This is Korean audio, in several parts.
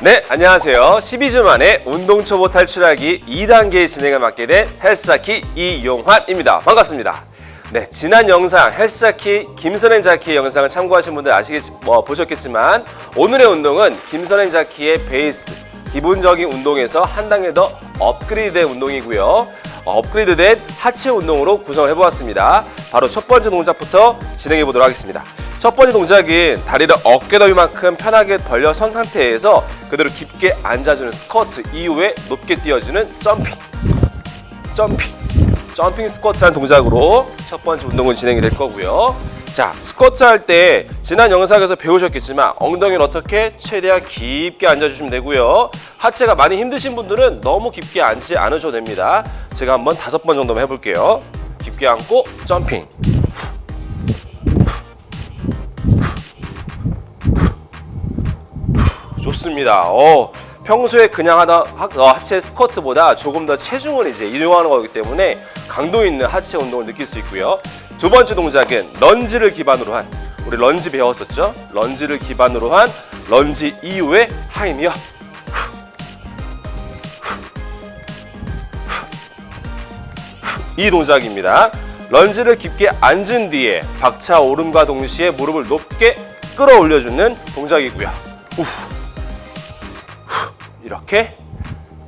네, 안녕하세요. 12주 만에 운동 초보 탈출하기 2단계 진행을 맡게 된 헬스자키 이용환입니다. 반갑습니다. 네, 지난 영상 헬스자키 김선행 자키의 영상을 참고하신 분들 아시겠지, 뭐, 보셨겠지만 오늘의 운동은 김선행 자키의 베이스, 기본적인 운동에서 한 단계 더 업그레이드된 운동이고요. 어, 업그레이드된 하체 운동으로 구성을 해보았습니다. 바로 첫 번째 동작부터 진행해 보도록 하겠습니다. 첫 번째 동작은 다리를 어깨 너비만큼 편하게 벌려 선 상태에서 그대로 깊게 앉아주는 스쿼트 이후에 높게 뛰어주는 점핑. 점핑. 점핑 스쿼트라는 동작으로 첫 번째 운동은 진행이 될 거고요. 자 스쿼트 할 때 지난 영상에서 배우셨겠지만 엉덩이를 어떻게 최대한 깊게 앉아주시면 되고요. 하체가 많이 힘드신 분들은 너무 깊게 앉지 않으셔도 됩니다. 제가 한번 다섯 번 정도만 해볼게요. 깊게 앉고 점핑 좋습니다. 어, 평소에 그냥 하다 하, 어, 하체 스쿼트보다 조금 더 체중을 이제 이용하는 거기 때문에 강도 있는 하체 운동을 느낄 수 있고요. 두 번째 동작은 런지를 기반으로 한 우리 런지 배웠었죠? 런지를 기반으로 한 런지 이후에 하이미어 이 동작입니다. 런지를 깊게 앉은 뒤에 박차 오름과 동시에 무릎을 높게 끌어올려주는 동작이고요. 우후. 이렇게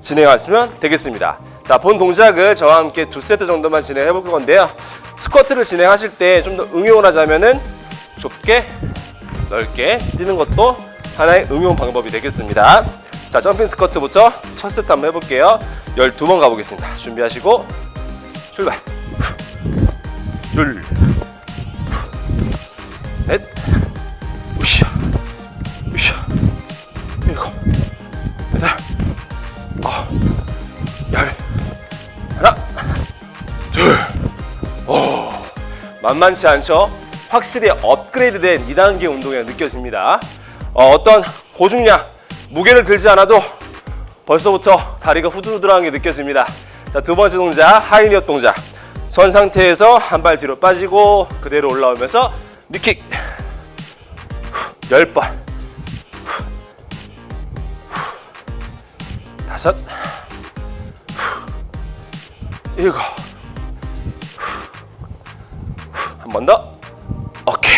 진행하시면 되겠습니다. 자, 본 동작을 저와 함께 두 세트 정도만 진행해 볼 건데요. 스쿼트를 진행하실 때 좀 더 응용을 하자면은 좁게 넓게 뛰는 것도 하나의 응용 방법이 되겠습니다. 자, 점핑 스쿼트부터 첫 세트 한번 해볼게요. 12번 가보겠습니다. 준비하시고 출발. 둘, 넷, 만만치 않죠? 확실히 업그레이드된 2단계 운동이 느껴집니다. 어, 어떤 고중량, 무게를 들지 않아도 벌써부터 다리가 후들후들한 게 느껴집니다. 자, 두 번째 동작, 하이니어 동작. 선 상태에서 한 발 뒤로 빠지고 그대로 올라오면서 니킥. 10번. 다섯. 일곱. 번 더. 오케이.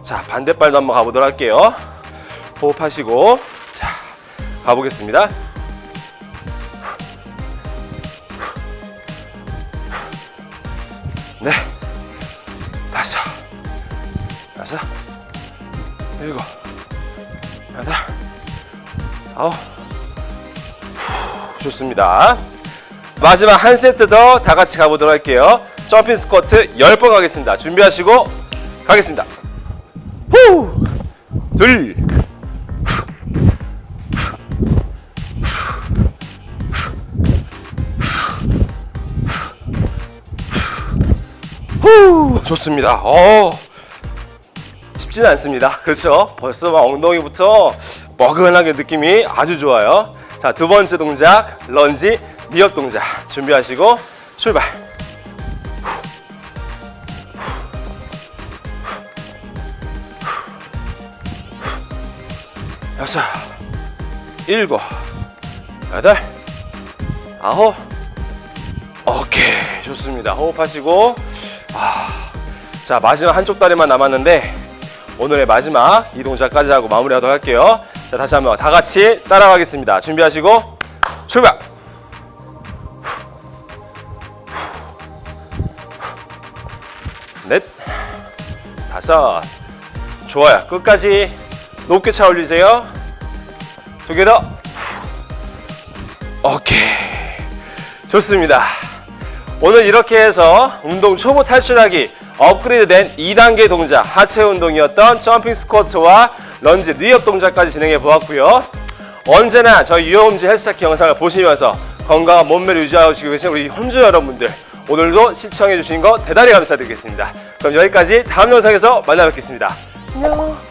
자, 반대발도 한번 가보도록 할게요. 호흡하시고. 자, 가보겠습니다. 네, 다섯, 여섯, 일곱, 여덟, 아홉. 후, 좋습니다. 마지막 한 세트 더 다 같이 가보도록 할게요. 점핑 스쿼트 10번 가겠습니다. 준비하시고 가겠습니다. 후! 둘, 후! 좋습니다. 어, 쉽지는 않습니다. 그렇죠? 벌써 막 엉덩이부터 뻐근하게 느낌이 아주 좋아요. 자, 두 번째 동작, 런지, 니업 동작. 준비하시고 출발. 여섯, 일곱, 여덟, 아홉, 오케이. 좋습니다. 호흡하시고. 아, 자, 마지막 한쪽 다리만 남았는데 오늘의 마지막 이 동작까지 하고 마무리하도록 할게요. 자, 다시 한번 다 같이 따라가겠습니다. 준비하시고 출발. 넷, 다섯, 좋아요. 끝까지 높게 차 올리세요. 두 개 더. 오케이. 좋습니다. 오늘 이렇게 해서 운동 초보 탈출하기 업그레이드 된 2단계 동작 하체 운동이었던 점핑 스쿼트와 런지 리업 동작까지 진행해 보았고요. 언제나 저희 유영음지 헬스타키 영상을 보시면서 건강한 몸매를 유지하시고 계신 우리 홈주 여러분들 오늘도 시청해 주신 거 대단히 감사드리겠습니다. 그럼 여기까지 다음 영상에서 만나 뵙겠습니다. 안녕.